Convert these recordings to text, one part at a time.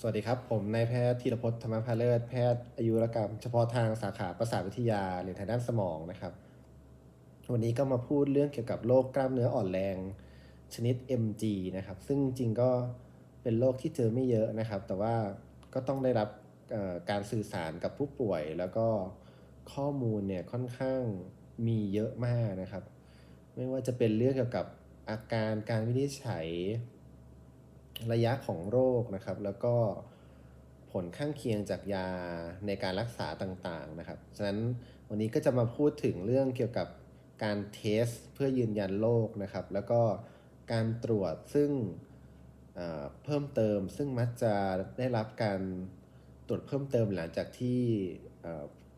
สวัสดีครับ ผมนายแพทย์ธีรพจน์ธรรมพาเลิศแพทย์อายุรกรรม เฉพาะทางสาขาประสาทวิทยาหรือทางด้านสมองนะครับ วันนี้ก็มาพูดเรื่องเกี่ยวกับโรคกล้ามเนื้ออ่อนแรง ชนิด MG นะครับ ซึ่งจริงก็เป็นโรคที่เจอไม่เยอะนะครับ แต่ว่าก็ต้องได้รับการสื่อสารกับผู้ป่วย แล้วก็ข้อมูลเนี่ยค่อนข้างมีเยอะมากนะครับ ไม่ว่าจะเป็นเรื่องเกี่ยวกับอาการการวินิจฉัย ระยะของโรคนะครับ แล้วก็ผลข้างเคียงจากยาในการรักษาต่างๆนะครับ ฉะนั้นวันนี้ก็จะมาพูดถึงเรื่องเกี่ยวกับการเทสเพื่อยืนยันโรคนะครับ แล้วก็การตรวจซึ่งเพิ่มเติม ซึ่งมักจะได้รับการตรวจเพิ่มเติมหลังจากที่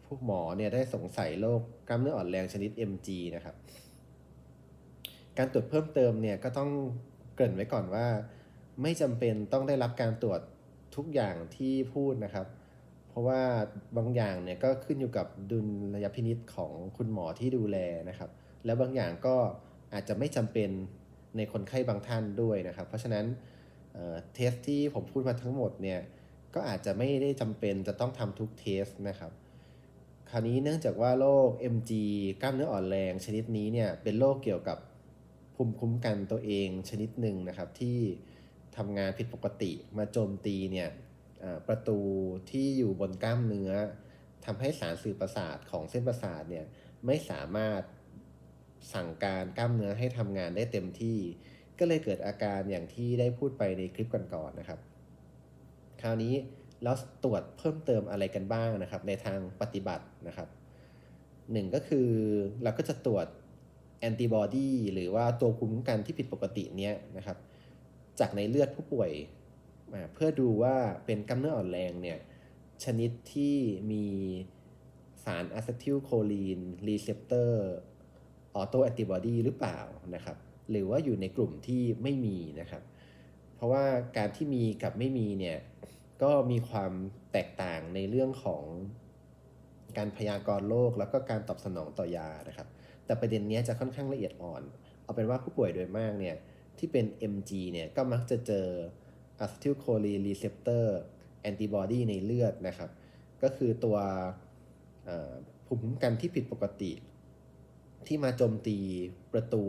ผู้หมอเนี่ยได้สงสัยโรคกล้ามเนื้ออ่อนแรงชนิด MG นะครับ การตรวจเพิ่มเติมเนี่ยก็ต้องเกริ่นไว้ก่อนว่า ไม่จำเป็นต้องได้รับการตรวจทุกอย่างที่พูดนะครับ เพราะว่าบางอย่างเนี่ยก็ขึ้นอยู่กับดุลยพินิษของคุณหมอที่ดูแลนะครับ แล้วบางอย่างก็อาจจะไม่จำเป็นในคนไข้บางท่านด้วยนะครับ เพราะฉะนั้นเเทสที่ผมพูดมาทั้งหมดเนี่ยก็อาจจะไม่ได้จำเป็นจะต้องทำทุกเทสนะครับคราวนี้เนื่องจากว่าโรค MG กล้ามเนื้ออ่อนแรงชนิดนี้เนี่ยเป็นโรคเกี่ยวกับภูมิคุ้มกันตัวเองชนิดหนึ่งนะครับที่ ทำงานผิดปกติมาโจมตีเนี่ยประตูที่อยู่บนกล้ามเนื้อทำให้สารสื่อประสาทของเส้นประสาทเนี่ยไม่สามารถสั่งการกล้ามเนื้อให้ทำงานได้เต็มที่ ก็เลยเกิดอาการอย่างที่ได้พูดไปในคลิปก่อนๆนะครับ คราวนี้เราตรวจเพิ่มเติมอะไรกันบ้างนะครับ ในทางปฏิบัตินะครับหนึ่งก็คือเราก็จะตรวจแอนติบอดีหรือว่าตัวภูมิคุ้มกันที่ผิดปกติเนี้ยนะครับ จากในเลือดผู้ป่วยเพื่อดูว่าเป็นกล้ามเนื้ออ่อนแรงเนี่ยชนิดที่มีสารอะเซทิลโคลีนรีเซปเตอร์ออโตแอนติบอดีหรือเปล่านะครับ หรือว่าอยู่ในกลุ่มที่ไม่มีนะครับ เพราะว่าการที่มีกับไม่มีเนี่ยก็มีความแตกต่างในเรื่องของการพยากรณ์โรคแล้วก็การตอบสนองต่อยานะครับ แต่ประเด็นนี้จะค่อนข้างละเอียดอ่อน เอาเป็นว่าผู้ป่วยโดยมากเนี่ย ที่เป็น MG เนี่ยก็มักจะเจอ acetylcholine receptor antibody ในเลือดนะครับ ก็คือตัวภูมิคุ้มกันที่ผิดปกติ ที่มาโจมตีประตู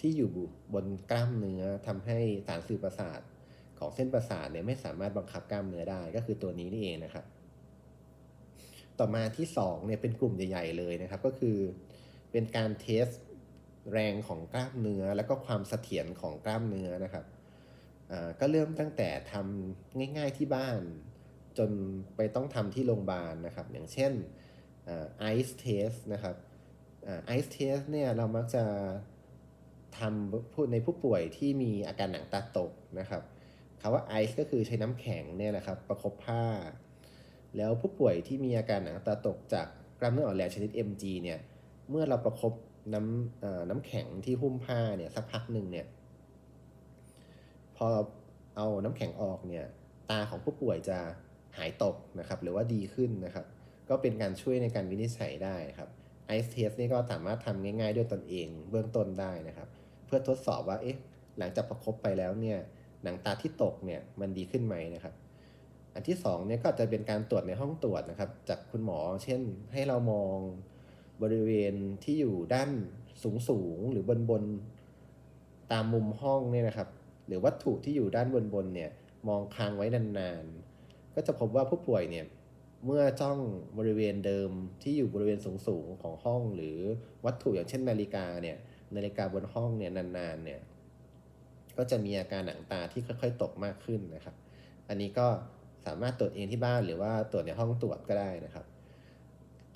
ที่อยู่บนกล้ามเนื้อทำให้สารสื่อประสาทของเส้นประสาทเนี่ยไม่สามารถบังคับกล้ามเนื้อได้ก็คือตัวนี้นี่เองนะครับ ต่อมาที่2เนี่ยเป็นกลุ่มใหญ่ ๆ เลยนะครับ ก็คือเป็นการเทส แรงของกล้ามเนื้อแล้วก็ความเสถียรของกล้ามเนื้อนะครับก็เริ่มตั้งแต่ทำง่าย ๆที่บ้าน จนไปต้องทำที่โรงพยาบาลนะครับ อย่างเช่นไอซ์เทสนะครับไอซ์เทสเนี่ยเรามักจะทำพูดในผู้ป่วยที่มีอาการหนังตาตกนะครับคำว่าไอซ์ก็คือใช้น้ำแข็งเนี่ยนะครับ ประคบผ้า แล้วผู้ป่วยที่มีอาการหนังตาตกจากกล้ามเนื้ออ่อนแรงชนิด MG เนี่ยเมื่อเราประคบ น้ำเอ่อน้ำแข็งที่หุ้มผ้าเนี่ยสักพักหนึ่งเนี่ย พอเอาน้ำแข็งออกเนี่ย ตาของผู้ป่วยจะหายตกนะครับ หรือว่าดีขึ้นนะครับ ก็เป็นการช่วยในการวินิจฉัยได้ครับไอซ์เทสนี่ก็สามารถทำง่ายๆด้วยตนเองเบื้องต้นได้นะครับ เพื่อทดสอบว่าเอ๊ะหลังจากประคบไปแล้วเนี่ยหนังตาที่ตกเนี่ยมันดีขึ้นไหมนะครับ อันที่สองเนี่ยก็จะเป็นการตรวจในห้องตรวจนะครับ จากคุณหมอ เช่นให้เรามอง บริเวณที่อยู่ด้านสูงสูงๆหรือบนบนๆตามมุมห้องเนี่ยนะครับ หรือวัตถุที่อยู่ด้านบนบนๆเนี่ยมองค้างไว้นานๆ ก็จะพบว่าผู้ป่วยเนี่ยเมื่อจ้องบริเวณเดิมที่อยู่บริเวณสูงๆของห้อง หรือวัตถุอย่างเช่นนาฬิกาเนี่ยนาฬิกาบนห้องเนี่ยนานๆเนี่ยก็จะมีอาการหนังตาที่ค่อย ๆ ตกมากขึ้นนะครับ อันนี้ก็สามารถตรวจเองที่บ้านหรือว่าตรวจในห้องตรวจก็ได้นะครับ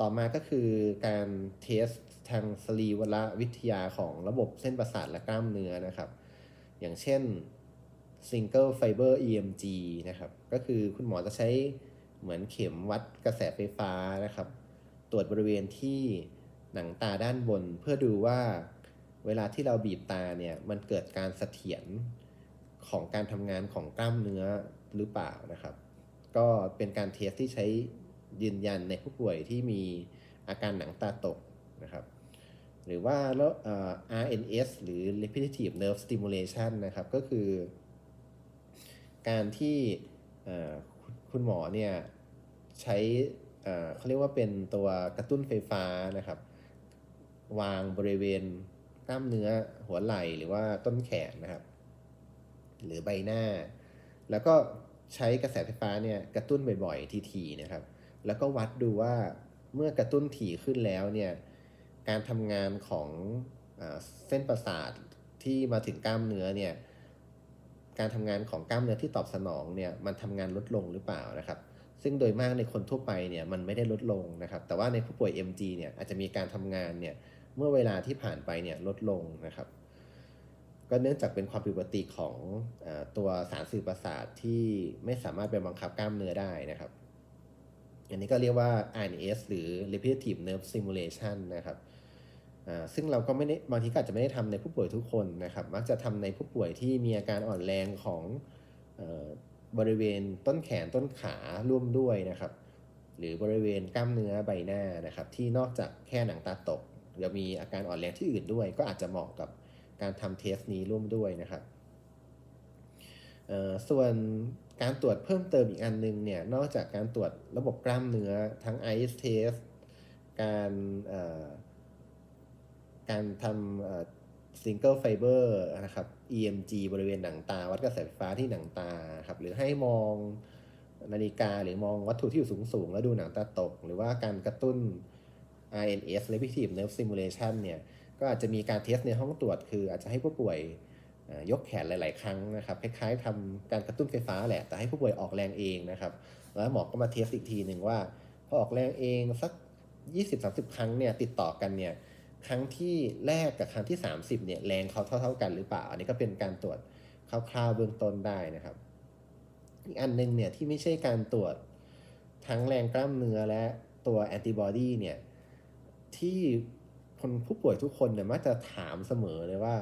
ต่อมาก็คือการเทสทางสรีวละวิทยาของระบบเส้นประสาทและกล้ามเนื้อนะครับ อย่างเช่น Single Fiber EMG นะครับ ก็คือคุณหมอจะใช้เหมือนเข็มวัดกระแสไฟฟ้านะครับ ตรวจบริเวณที่หนังตาด้านบน เพื่อดูว่าเวลาที่เราบีบตาเนี่ย มันเกิดการเสถียรของการทำงานของกล้ามเนื้อหรือเปล่านะครับ ก็เป็นการเทสที่ใช้ ยืนยันในผู้ป่วยที่มีอาการหนังตาตกนะครับ หรือว่าแล้ว RNS หรือ repetitive nerve stimulation นะครับ ก็คือ การที่คุณหมอเนี่ยใช้เขาเรียกว่าเป็นตัวกระตุ้นไฟฟ้านะครับ วางบริเวณกล้ามเนื้อหัวไหล่หรือว่าต้นแขนนะครับ หรือใบหน้า แล้วก็ใช้กระแสไฟฟ้าเนี่ยกระตุ้นบ่อยๆทีๆนะครับ แล้วก็วัดดูว่าเมื่อกระตุ้นถี่ขึ้นแล้วเนี่ยการทำงานของอเส้นประสาทที่มาถึงกล้ามเนื้อเนี่ยการทำงานของกล้ามเนื้อที่ตอบสนองเนี่ยมันทำงานลดลงหรือเปล่านะครับ ซึ่งโดยมากในคนทั่วไปเนี่ยมันไม่ได้ลดลงนะครับ แต่ว่าในผู้ป่วย MG เนี่ยอาจจะมีการทำงานเนี่ยเมื่อเวลาที่ผ่านไปเนี่ยลดลงนะครับ ก็เนื่องจากเป็นความผิดปกติของอตัวสารสื่อประสาทที่ไม่สามารถไปบังคับกล้ามเนื้อได้นะครับ อันนี้ก็เรียกว่า RNS หรือ Repetitive Nerve Stimulation นะครับอ่าซึ่งเราก็ไม่ได้บางทีก็อาจจะไม่ได้ทำในผู้ป่วยทุกคนนะครับ มักจะทำในผู้ป่วยที่มีอาการอ่อนแรงของเออบริเวณต้นแขนต้นขาร่วมด้วยนะครับ หรือบริเวณกล้ามเนื้อใบหน้านะครับ ที่นอกจากแค่หนังตาตกยังมีอาการอ่อนแรงที่อื่นด้วย ก็อาจจะเหมาะกับการทำเทสนี้ร่วมด้วยนะครับเอ่อส่วน การตรวจเพิ่มเติมอีกอันนึงเนี่ย นอกจากการตรวจระบบกล้ามเนื้อทั้ง ICE test การการทำ single fiber นะครับ EMG บริเวณหนังตา วัดกระแสไฟฟ้าที่หนังตาครับ หรือให้มองนาฬิกาหรือมองวัตถุที่อยู่สูง ๆ แล้วดูหนังตาตก หรือว่าการกระตุ้น RNS Repetitive Nerve Stimulation เนี่ย ก็อาจจะมีการเทสในห้องตรวจ คืออาจจะให้ผู้ป่วย ยกแขนหลาย ๆ ครั้งนะครับคล้ายๆทำการกระตุ้นไฟฟ้าแหละ แต่ให้ผู้ป่วยออกแรงเองนะครับแล้วหมอก็มาเทสอีกทีหนึ่งว่าพอออกแรงเองสัก 20-30 ครั้งเนี่ยติดต่อกันเนี่ยครั้งที่แรกกับครั้งที่ 30เนี่ยแรงเขาเท่า ๆ กันหรือเปล่า อันนี้ก็เป็นการตรวจคร่าว ๆ เบื้องต้นได้นะครับ อีกอันหนึงเนี่ยที่ไม่ใช่การตรวจทั้งแรงกล้ามเนื้อและตัวแอนติบอดีเนี่ยที่คนผู้ป่วยทุกคนเนี่ยมักจะถามเสมอเลยว่า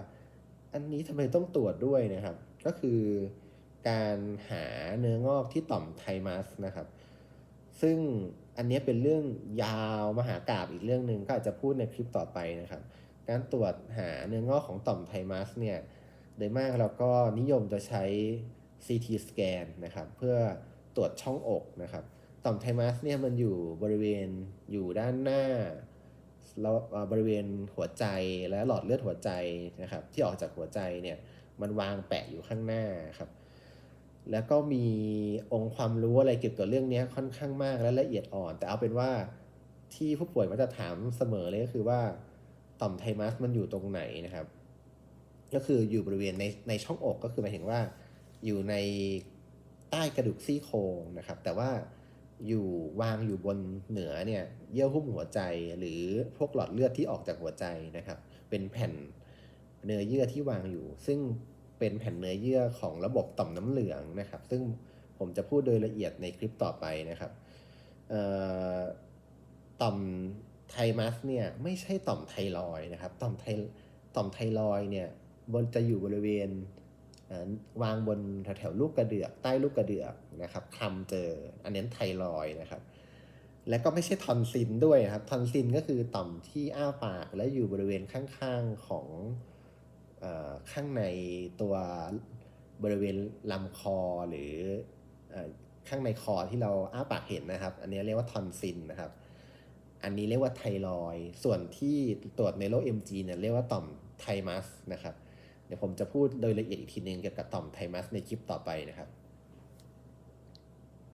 อันนี้ทำไมต้องตรวจด้วยนะครับ ก็คือการหาเนื้องอกที่ต่อมไทมัสนะครับ ซึ่งอันนี้เป็นเรื่องยาวมหากราบอีกเรื่องหนึ่งก็อาจจะพูดในคลิปต่อไปนะครับ การตรวจหาเนื้องอกของต่อมไทมัสเนี่ยโดยมากเราก็นิยมจะใช้ CT scan นะครับเพื่อตรวจช่องอกนะครับ ต่อมไทมัสเนี่ยมันอยู่บริเวณอยู่ด้านหน้า บริเวณหัวใจและหลอดเลือดหัวใจนะครับ ที่ออกจากหัวใจเนี่ยมันวางแปะอยู่ข้างหน้าครับแล้วก็มีองค์ความรู้อะไรเกี่ยวกับเรื่องนี้ค่อนข้างมากและละเอียดอ่อน แต่เอาเป็นว่าที่ผู้ป่วยมักจะถามเสมอเลยก็คือว่าต่อมไทมัสมันอยู่ตรงไหนนะครับ ก็คืออยู่บริเวณในในช่องอกก็คือหมายถึงว่า อยู่ในใต้กระดูกซี่โครงนะครับ แต่ว่า อยู่วางอยู่บนเหนือเนี่ยเยื่อหุ้มหัวใจหรือพวกหลอดเลือดที่ออกจากหัวใจนะครับ เป็นแผ่นเนื้อเยื่อที่วางอยู่ ซึ่งเป็นแผ่นเนื้อเยื่อของระบบต่อมน้ำเหลืองนะครับ ซึ่งผมจะพูดโดยละเอียดในคลิปต่อไปนะครับต่อมไทมัสเนี่ยไม่ใช่ต่อมไทรอยนะครับ ต่อมไทต่อมไทรอยเนี่ยบนจะอยู่บริเวณ วางบนแถวๆลูกกระเดือก ใต้ลูกกระเดือกนะครับคลำเจอ อันนี้ไทรอยนะครับ และก็ไม่ใช่ทอนซิลด้วยครับ ทอนซิลก็คือต่อมที่อ้าปากและอยู่บริเวณข้างๆของอข้างในตัวบริเวณลำคอหรืออข้างในคอที่เราอ้าปากเห็นนะครับ อันนี้เรียกว่าทอนซิลนะครับ อันนี้เรียกว่าไทรอย ส่วนที่ตรวจในโรค MG เนี่ยเรียกว่าต่อมไทมัสนะครับ เดี๋ยวผมจะพูดโดยละเอียดอีกทีนึงเกี่ยวกับต่อมไทมัสในคลิปต่อไปนะครับ